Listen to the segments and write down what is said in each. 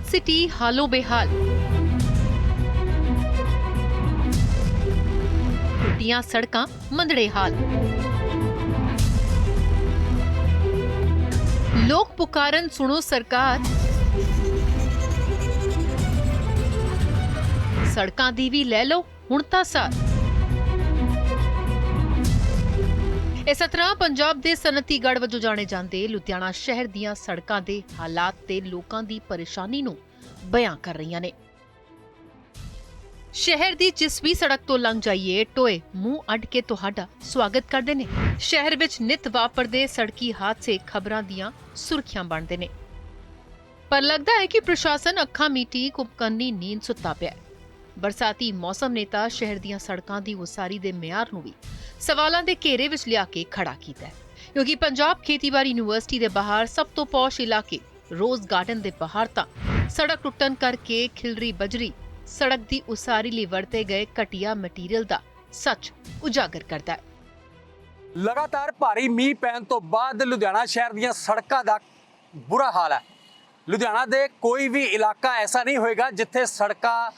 Smart city ਹਾਲੋ ਬੇਹਾਲ ਟੁੱਟੀਆਂ ਸੜਕਾਂ ਮੰਦੜੇ ਹਾਲ ਲੋਕ ਪੁਕਾਰਨ ਸੁਣੋ ਸਰਕਾਰ ਸੜਕਾਂ ਦੀ ਵੀ ਲੈ ਲਓ ਹੁਣ ਤਾਂ ਸਾਰ ਇਸ ਤਰ੍ਹਾਂ ਪੰਜਾਬ ਦੇ ਸਨਅਤੀਗੜ ਵਜੋਂ ਜਾਣੇ ਜਾਂਦੇ ਲੁਧਿਆਣਾ ਸ਼ਹਿਰ ਦੀਆਂ ਸੜਕਾਂ ਦੇ ਹਾਲਾਤ ਤੇ ਲੋਕਾਂ ਦੀ ਪਰੇਸ਼ਾਨੀ ਨੂੰ ਬਿਆਨ ਕਰ ਰਹੀਆਂ ਨੇ। ਸ਼ਹਿਰ ਦੀ ਜਿਸ ਵੀ ਸੜਕ ਤੋਂ ਲੰਘ ਜਾਈਏ, ਟੋਏ, ਮੂੰਹ ਅੱਡ ਕੇ ਤੁਹਾਡਾ ਸਵਾਗਤ ਕਰਦੇ ਨੇ। ਸ਼ਹਿਰ ਵਿੱਚ ਨਿਤ ਵਾਪਰਦੇ ਸੜਕੀ ਹਾਦਸੇ ਖਬਰਾਂ ਦੀਆਂ ਸੁਰਖੀਆਂ ਬਣਦੇ ਨੇ। ਪਰ ਲੱਗਦਾ ਹੈ ਕਿ ਪ੍ਰਸ਼ਾਸਨ ਅੱਖਾਂ ਮੀਟੀ ਕੁਪਕੰਨੀ ਨੀਂਦ ਸੁੱਤਾ ਪਿਆ ਹੈ। ਬਰਸਾਤੀ ਮੌਸਮ ਨੇ ਤਾਂ ਸ਼ਹਿਰ ਦੀਆਂ ਸੜਕਾਂ ਦੀ ਉਸਾਰੀ ਦੇ ਮਿਆਰ ਨੂੰ ਵੀ ਸਵਾਲਾਂ ਦੇ ਘੇਰੇ ਵਿੱਚ ਲਿਆ ਕੇ ਖੜਾ ਕੀਤਾ ਹੈ। ਕਿਉਂਕਿ ਪੰਜਾਬ ਖੇਤੀਬਾੜੀ ਯੂਨੀਵਰਸਿਟੀ ਦੇ ਬਾਹਰ ਸਭ ਤੋਂ ਪੌਸ਼ ਇਲਾਕੇ ਰੋਜ਼ ਗਾਰਡਨ ਦੇ ਬਾਹਰ ਤਾਂ ਸੜਕ ਟੁੱਟਣ ਕਰਕੇ ਖਿਲਰੀ ਬਜਰੀ ਸੜਕ ਦੀ ਉਸਾਰੀ ਲਈ ਵਰਤੇ ਗਏ ਘਟੀਆ ਮਟੀਰੀਅਲ ਦਾ ਸੱਚ ਉਜਾਗਰ ਕਰਦਾ ਹੈ। ਲਗਾਤਾਰ ਭਾਰੀ ਮੀਂਹ ਪੈਣ ਤੋਂ ਬਾਅਦ ਲੁਧਿਆਣਾ ਸ਼ਹਿਰ ਦੀਆਂ ਸੜਕਾਂ ਦਾ ਬੁਰਾ ਹਾਲ ਹੈ। ਲੁਧਿਆਣਾ ਦੇ ਕੋਈ ਵੀ ਇਲਾਕਾ ਐਸਾ ਨਹੀਂ ਹੋਏਗਾ ਜਿੱਥੇ ਸੜਕਾਂ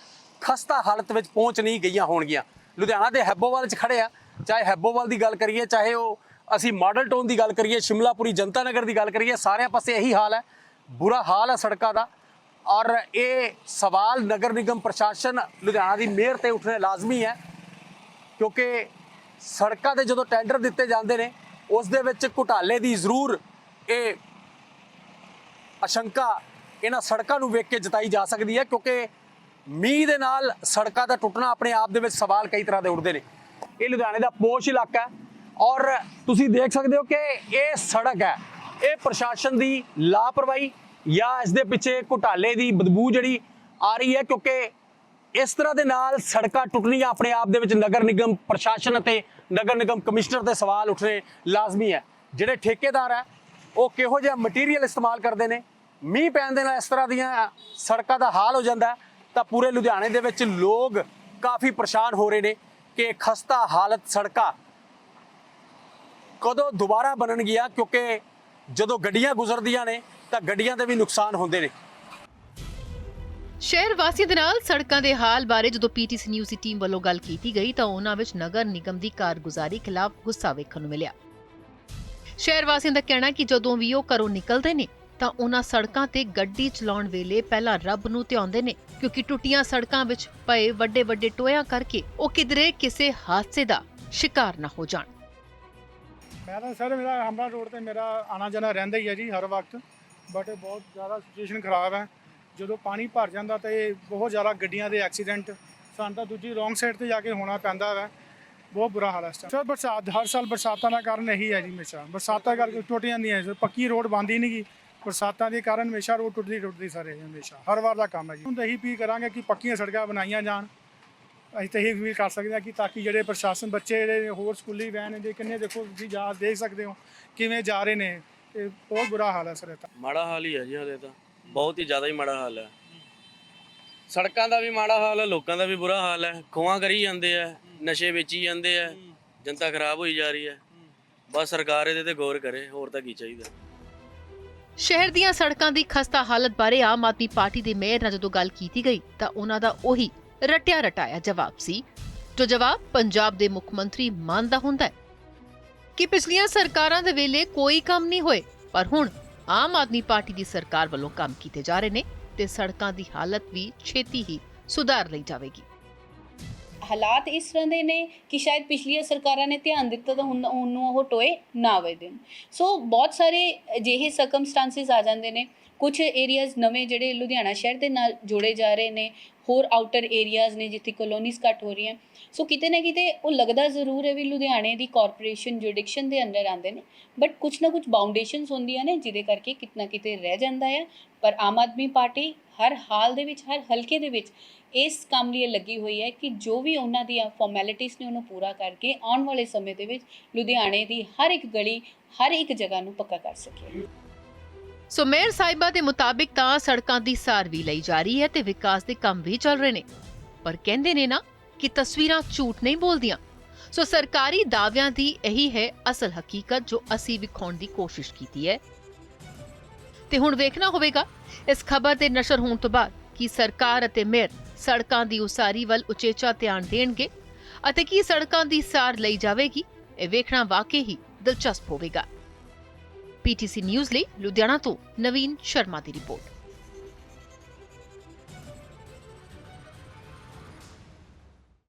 ਖਸਤਾ ਹਾਲਤ ਵਿੱਚ ਪਹੁੰਚ ਨਹੀਂ ਗਈਆਂ ਹੋਣਗੀਆਂ। ਲੁਧਿਆਣਾ ਦੇ ਹੈਬੋਵਾਲ 'ਚ ਖੜੇ ਆ। ਚਾਹੇ ਹੈਬੋਵਾਲ ਦੀ ਗੱਲ ਕਰੀਏ, ਚਾਹੇ ਉਹ ਅਸੀਂ ਮਾਡਲ ਟਾਊਨ ਦੀ ਗੱਲ ਕਰੀਏ, ਸ਼ਿਮਲਾਪੁਰੀ ਜਨਤਾ ਨਗਰ ਦੀ ਗੱਲ ਕਰੀਏ, ਸਾਰਿਆਂ ਪਾਸੇ ਇਹੀ ਹਾਲ ਹੈ। ਬੁਰਾ ਹਾਲ ਹੈ ਸੜਕਾਂ ਦਾ। ਔਰ ਇਹ ਸਵਾਲ ਨਗਰ ਨਿਗਮ ਪ੍ਰਸ਼ਾਸਨ ਲੁਧਿਆਣਾ ਦੀ ਮੇਅਰ ਤੇ ਉੱਠਣੇ ਲਾਜ਼ਮੀ ਹੈ। ਕਿਉਂਕਿ ਸੜਕਾਂ ਦੇ ਜਦੋਂ ਟੈਂਡਰ ਦਿੱਤੇ ਜਾਂਦੇ ਨੇ, ਉਸ ਦੇ ਵਿੱਚ ਘੁਟਾਲੇ ਦੀ ਜ਼ਰੂਰ ਇਹ ਅਸ਼ੰਕਾ ਇਹਨਾਂ ਸੜਕਾਂ ਨੂੰ ਵੇਖ ਕੇ ਜਤਾਈ ਜਾ ਸਕਦੀ ਹੈ। ਕਿਉਂਕਿ ਮੀਂਹ ਦੇ ਨਾਲ ਸੜਕਾਂ ਦਾ ਟੁੱਟਣਾ ਆਪਣੇ ਆਪ ਦੇ ਵਿੱਚ ਸਵਾਲ ਕਈ ਤਰ੍ਹਾਂ ਦੇ ਉੱਠਦੇ ਨੇ। ਇਹ ਲੁਧਿਆਣੇ ਦਾ ਪੋਸ਼ ਇਲਾਕਾ ਹੈ ਔਰ ਤੁਸੀਂ ਦੇਖ ਸਕਦੇ ਹੋ ਕਿ ਇਹ ਸੜਕ ਹੈ। ਇਹ ਪ੍ਰਸ਼ਾਸਨ ਦੀ ਲਾਪਰਵਾਹੀ ਜਾਂ ਇਸ ਦੇ ਪਿੱਛੇ ਘੁਟਾਲੇ ਦੀ ਬਦਬੂ ਜਿਹੜੀ ਆ ਰਹੀ ਹੈ ਕਿਉਂਕਿ ਇਸ ਤਰ੍ਹਾਂ ਦੇ ਨਾਲ ਸੜਕਾਂ ਟੁੱਟਣੀਆਂ ਆਪਣੇ ਆਪ ਦੇ ਵਿੱਚ ਨਗਰ ਨਿਗਮ ਪ੍ਰਸ਼ਾਸਨ ਅਤੇ ਨਗਰ ਨਿਗਮ ਕਮਿਸ਼ਨਰ ਤੇ ਸਵਾਲ ਉੱਠਣੇ ਲਾਜ਼ਮੀ ਹੈ। ਜਿਹੜੇ ਠੇਕੇਦਾਰ ਹੈ ਉਹ ਕਿਹੋ ਜਿਹਾ ਮਟੀਰੀਅਲ ਇਸਤੇਮਾਲ ਕਰਦੇ ਨੇ? ਮੀਂਹ ਪੈਣ ਦੇ ਨਾਲ ਇਸ ਤਰ੍ਹਾਂ ਦੀਆਂ ਸੜਕਾਂ ਦਾ ਹਾਲ ਹੋ ਜਾਂਦਾ ਹੈ, ਤਾਂ ਪੂਰੇ ਲੁਧਿਆਣੇ ਦੇ ਵਿੱਚ ਲੋਕ ਕਾਫੀ ਪਰੇਸ਼ਾਨ ਹੋ ਰਹੇ ਨੇ ਕਿ ਖਸਤਾ ਹਾਲਤ ਸੜਕਾਂ ਕਦੋਂ ਦੁਬਾਰਾ ਬਣਨਗੀਆਂ? ਕਿਉਂਕਿ ਜਦੋਂ ਗੱਡੀਆਂ ਗੁਜ਼ਰਦੀਆਂ ਨੇ, ਤਾਂ ਗੱਡੀਆਂ ਦੇ ਵੀ ਨੁਕਸਾਨ ਹੁੰਦੇ ਨੇ। ਸ਼ਹਿਰ ਵਾਸੀਆਂ ਦੇ ਨਾਲ ਸੜਕਾਂ ਦੇ ਹਾਲ ਬਾਰੇ ਜਦੋਂ ਪੀਟੀਸੀ ਨਿਊਜ਼ ਦੀ ਟੀਮ ਵੱਲੋਂ ਗੱਲ ਕੀਤੀ ਗਈ, ਤਾਂ ਉਹਨਾਂ ਵਿੱਚ ਨਗਰ ਨਿਗਮ ਦੀ ਕਾਰਗੁਜ਼ਾਰੀ ਖਿਲਾਫ ਗੁੱਸਾ ਵੇਖਣ ਨੂੰ ਮਿਲਿਆ। ਸ਼ਹਿਰ ਵਾਸੀਆਂ ਦਾ ਕਹਿਣਾ ਕਿ ਜਦੋਂ ਵੀ ਉਹ ਘਰੋਂ ਨਿਕਲਦੇ ਨੇ, ਤਾਂ ਉਹਨਾਂ ਸੜਕਾਂ ਤੇ ਗੱਡੀ ਚਲਾਉਣ ਵੇਲੇ ਪਹਿਲਾਂ ਰੱਬ ਨੂੰ ਧਿਆਉਂਦੇ ਨੇ। ਕਿਉਂਕਿ ਟੁੱਟੀਆਂ ਸੜਕਾਂ ਵਿੱਚ ਪਏ ਵੱਡੇ ਵੱਡੇ ਟੋਇਆਂ ਕਰਕੇ ਉਹ ਕਿਧਰੇ ਕਿਸੇ ਹਾਦਸੇ ਦਾ ਸ਼ਿਕਾਰ ਨਾ ਹੋ ਜਾਣ। ਮੈਂ ਤਾਂ ਸਰ ਮੇਰਾ ਹਮਰਾ ਰੋਡ ਤੇ ਮੇਰਾ ਆਣਾ ਜਾਣਾ ਰਹਿੰਦਾ ਹੀ ਹੈ ਜੀ ਹਰ ਵਕਤ ਬਟ ਬਹੁਤ ਜ਼ਿਆਦਾ ਸਿਚੁਏਸ਼ਨ ਖਰਾਬ ਹੈ। ਜਦੋਂ ਪਾਣੀ ਭਰ ਜਾਂਦਾ ਤੇ ਬਹੁਤ ਜ਼ਿਆਦਾ ਗੱਡੀਆਂ ਦੇ ਐਕਸੀਡੈਂਟ ਸਾਨੂੰ ਤਾਂ ਦੂਜੀ ਰੋਂਗ ਸਾਈਡ ਤੇ ਜਾ ਕੇ ਹੋਣਾ ਪੈਂਦਾ ਹੈ ਬਹੁਤ ਬੁਰਾ ਹਾਲ ਹੈ। ਸਰ ਬਰਸਾਤ ਹਰ ਸਾਲ ਬਰਸਾਤਾਂ ਦਾ ਕਾਰਨ ਇਹੀ ਹੈ ਜੀ ਹਮੇਸ਼ਾ। ਬਰਸਾਤਾਂ ਕਰਕੇ ਟੁੱਟ ਜਾਂਦੀਆਂ ਸਰ ਪੱਕੀ ਰੋਡ ਬੰਦੀ ਨਹੀਂ ਗੀ। ਬਰਸਾਤਾਂ ਦੇ ਕਾਰਨ ਹਮੇਸ਼ਾ ਰੋਡ ਟੁੱਟਦੀ ਟੁੱਟਦੀ ਸਾਰੇ ਹਮੇਸ਼ਾ, ਹਰ ਵਾਰ ਦਾ ਕੰਮ ਹੈ ਜੀ। ਹੁਣ ਤਾਂ ਇਹੀ ਪੀ ਕਰਾਂਗੇ ਕਿ ਪੱਕੀਆਂ ਸੜਕਾਂ ਬਣਾਈਆਂ ਜਾਣ। ਅਸੀਂ ਤਾਂ ਇਹ ਵੀ ਕਰ ਸਕਦੇ ਹਾਂ ਕਿ ਤਾਂ ਕਿ ਜਿਹੜੇ ਪ੍ਰਸ਼ਾਸਨ ਬੱਚੇ, ਜਿਹੜੇ ਹੋਰ ਸਕੂਲੀ ਵੈਨ ਦੇ ਕਿੰਨੇ ਦੇਖੋ ਤੁਸੀਂ ਜਾ ਦੇਖ ਸਕਦੇ ਹੋ ਕਿਵੇਂ ਜਾ ਰਹੇ ਨੇ, ਇਹ ਬਹੁਤ ਬੁਰਾ ਹਾਲ ਹੈ ਸਰ ਤਾਂ। ਮਾੜਾ ਹਾਲ ਹੀ ਹੈ ਜੀ ਹਲੇ ਤਾਂ, ਬਹੁਤ ਹੀ ਜ਼ਿਆਦਾ ਹੀ ਮਾੜਾ ਹਾਲ ਹੈ। ਸੜਕਾਂ ਦਾ ਵੀ ਮਾੜਾ ਹਾਲ ਹੈ, ਲੋਕਾਂ ਦਾ ਵੀ ਬੁਰਾ ਹਾਲ ਹੈ, ਖੋਹਾਂ ਕਰੀ ਜਾਂਦੇ ਆ ਨਸ਼ੇ ਵੇਚੀ ਜਾਂਦੇ ਆ ਜਨਤਾ ਖਰਾਬ ਹੋਈ ਜਾ ਰਹੀ ਹੈ। ਬਸ ਸਰਕਾਰ ਇਹਦੇ ਤੇ ਗੌਰ ਕਰੇ, ਹੋਰ ਤਾਂ ਕੀ ਚਾਹੀਦਾ। ਸ਼ਹਿਰ ਦੀਆਂ ਸੜਕਾਂ ਦੀ ਖਸਤਾ ਹਾਲਤ ਬਾਰੇ ਆਮ ਆਦਮੀ ਪਾਰਟੀ ਦੇ ਮੇਅਰ ਨਾਲ ਜਦੋਂ ਗੱਲ ਕੀਤੀ ਗਈ ਤਾਂ ਉਹਨਾਂ ਦਾ ਉਹੀ ਰਟਿਆ ਰਟਾਇਆ ਜਵਾਬ ਸੀ, ਜੋ ਜਵਾਬ ਪੰਜਾਬ ਦੇ ਮੁੱਖ ਮੰਤਰੀ ਮਾਨ ਦਾ ਹੁੰਦਾ ਹੈ ਕਿ ਪਿਛਲੀਆਂ ਸਰਕਾਰਾਂ ਦੇ ਵੇਲੇ ਕੋਈ ਕੰਮ ਨਹੀਂ ਹੋਏ, ਪਰ ਹੁਣ ਆਮ ਆਦਮੀ ਪਾਰਟੀ ਦੀ ਸਰਕਾਰ ਵੱਲੋਂ ਕੰਮ ਕੀਤੇ ਜਾ ਰਹੇ ਨੇ ਤੇ ਸੜਕਾਂ ਦੀ ਹਾਲਤ ਵੀ ਛੇਤੀ ਹੀ ਸੁਧਾਰ ਲਈ ਜਾਵੇਗੀ। ਹਾਲਾਤ ਇਸ ਤਰ੍ਹਾਂ ਦੇ ਨੇ ਕਿ ਸ਼ਾਇਦ ਪਿਛਲੀਆਂ ਸਰਕਾਰਾਂ ਨੇ ਧਿਆਨ ਦਿੱਤਾ ਤਾਂ ਹੁਣ ਉਹਨੂੰ ਉਹ ਟੋਏ ਨਾ ਵਜਣ। ਸੋ ਬਹੁਤ ਸਾਰੇ ਅਜਿਹੇ ਸਰਕਮਸਟੈਂਸਸ ਆ ਜਾਂਦੇ ਨੇ। ਕੁਝ ਏਰੀਆਜ਼ ਨਵੇਂ ਜਿਹੜੇ ਲੁਧਿਆਣਾ ਸ਼ਹਿਰ ਦੇ ਨਾਲ ਜੋੜੇ ਜਾ ਰਹੇ ਨੇ, ਹੋਰ ਆਊਟਰ ਏਰੀਆਜ਼ ਨੇ ਜਿੱਥੇ ਕਲੋਨੀਜ਼ ਘੱਟ ਹੋ ਰਹੀਆਂ। ਸੋ ਕਿਤੇ ਨਾ ਕਿਤੇ ਉਹ ਲੱਗਦਾ ਜ਼ਰੂਰ ਹੈ ਵੀ ਲੁਧਿਆਣੇ ਦੀ ਕਾਰਪੋਰੇਸ਼ਨ ਜੁਰਿਡਿਕਸ਼ਨ ਦੇ ਅੰਦਰ ਆਉਂਦੇ ਨੇ। ਬਟ ਕੁਝ ਨਾ ਕੁਝ ਬਾਉਂਡੇਸ਼ਨਸ ਹੁੰਦੀਆਂ ਨੇ, ਜਿਹਦੇ ਕਰਕੇ ਕਿਤਨਾ ਕਿਤੇ ਰਹਿ ਜਾਂਦਾ ਹੈ ਪਰ ਆਮ ਆਦਮੀ ਪਾਰਟੀ ਹਰ ਹਾਲ ਦੇ ਵਿੱਚ, ਹਰ ਹਲਕੇ ਦੇ ਵਿੱਚ ਇਸ ਕੰਮ ਲਈ ਲੱਗੀ ਹੋਈ ਹੈ ਕਿ ਜੋ ਵੀ ਉਹਨਾਂ ਦੀਆਂ ਫਾਰਮੈਲਿਟੀਆਂ ਨੇ ਉਹਨੂੰ ਪੂਰਾ ਕਰਕੇ ਆਉਣ ਵਾਲੇ ਸਮੇਂ ਦੇ ਵਿੱਚ ਲੁਧਿਆਣੇ ਦੀ ਹਰ ਇੱਕ ਗਲੀ, ਹਰ ਇੱਕ ਜਗ੍ਹਾ ਨੂੰ ਪੱਕਾ ਕਰ ਸਕੀਏ। ਸੋ ਮੇਅਰ ਸਾਹਿਬਾ ਦੇ ਮੁਤਾਬਿਕ ਤਾਂ ਸੜਕਾਂ ਦੀ ਸਾਰ ਵੀ ਲਈ ਜਾ ਰਹੀ ਹੈ ਤੇ ਵਿਕਾਸ ਦੇ ਕੰਮ ਵੀ ਚੱਲ ਰਹੇ ਨੇ। ਪਰ ਕਹਿੰਦੇ ਨੇ ਨਾ ਕਿ ਤਸਵੀਰਾਂ ਝੂਠ ਨਹੀਂ ਬੋਲਦੀਆਂ। ਸੋ ਸਰਕਾਰੀ ਦਾਅਵਿਆਂ ਦੀ ਇਹੀ ਹੈ ਅਸਲ ਹਕੀਕਤ ਜੋ ਅਸੀਂ ਵਿਖਾਉਣ ਦੀ ਕੋਸ਼ਿਸ਼ ਕੀਤੀ ਹੈ। ਤੇ ਹੁਣ ਵੇਖਣਾ ਹੋਵੇਗਾ, ਇਸ ਖਬਰ ਦੇ ਨਸ਼ਰ ਹੋਣ ਤੋਂ ਬਾਅਦ ਕੀ ਸਰਕਾਰ ਅਤੇ ਮੇਅਰ ਸੜਕਾਂ ਦੀ ਉਸਾਰੀ ਵੱਲ ਉਚੇਚਾ ਧਿਆਨ ਦੇਣਗੇ ਅਤੇ ਕੀ ਸੜਕਾਂ ਦੀ ਸਾਰ ਲਈ ਜਾਵੇਗੀ, ਇਹ ਵੇਖਣਾ ਵਾਕਈ ਹੀ ਦਿਲਚਸਪ ਹੋਵੇਗਾ। ਪੀਟੀਸੀ ਨਿਊਜ਼ ਲਈ ਲੁਧਿਆਣਾ ਤੋਂ ਨਵੀਨ ਸ਼ਰਮਾ ਦੀ ਰਿਪੋਰਟ।